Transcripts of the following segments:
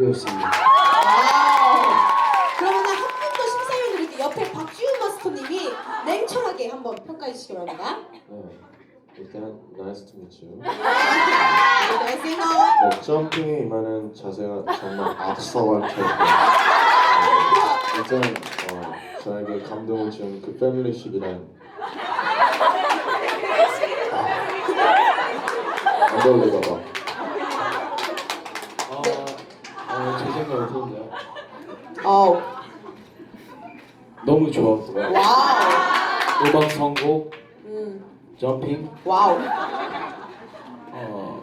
배웠습니다. 와우. 그러면 한 분 더 심사위원을 이렇게 옆에 박지훈 마스터님이 냉철하게 한번 평가해 주시기 바랍니다. 네. 일단 나이스 투 미츠. 네, 싱어. 네, 점핑에 임하는 자세가 정말 압사관케. 일단 어, 저에게 감동을 준 그 패밀리십이란 언더리버가 아, 생각은 어떤데요? 어우. 너무 좋았고요. 와우. 음악 선곡, 음. 점핑, 와우. 어,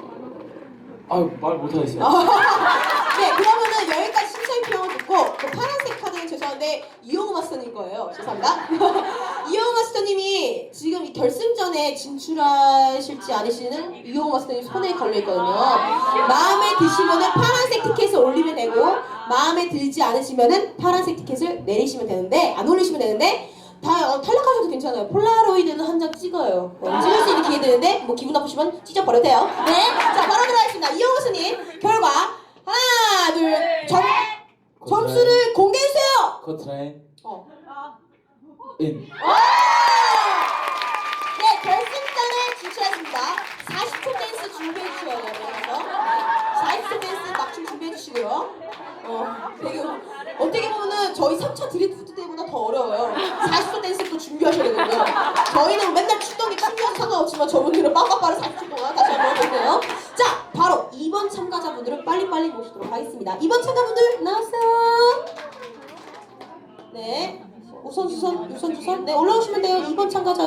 아말 못하겠어요. 네, 그러면은 여기까지 심사위 평을 듣고 그 파란색 카드는 죄송한데 이용우 마스터님 거예요. 죄송합니다. 이용우 마스터님이 지금 이 결승전에 진출하실지 아니실지는 이용우 마스터님 손에 걸려 있거든요. 마음에 드시면은 파란색 티켓을 마음에 들지 않으시면은 파란색 티켓을 내리시면 되는데 안 올리시면 되는데 다 어, 탈락하셔도 괜찮아요. 폴라로이드는 한 장 찍어요. 어, 찍을 수 있는 기회 되는데 뭐 기분 나쁘시면 찢어버려도 돼요. 네, 자 바로 들어가겠습니다. 이용우 마스터님 결과 하나, 둘, 점, 점수를 공개해 주세요! 커트라인 어. 인. 네, 결승전에 진출했습니다. 40초 댄스 준비해 주셔야 돼요, 그래서. 40초 댄스 막춤 준비해 주시고요. 어, 되게, 어떻게 보면은 저희 3차 드리프트 때보다 더 어려워요. 40초 댄스 또 준비하셔야 되거든요. 저희는 맨날 출동이 춤이어서 상관없지만 저분들은 빠빠빠를 40초 동안 다시 한번 해볼게요. 자, 바로 2번 참가자분들을 빨리빨리 모시도록 하겠습니다. 2번 참가분들 나왔어요. 네. 우선 주선, 우선 주선. 네, 올라오시면 돼요. 2번 참가자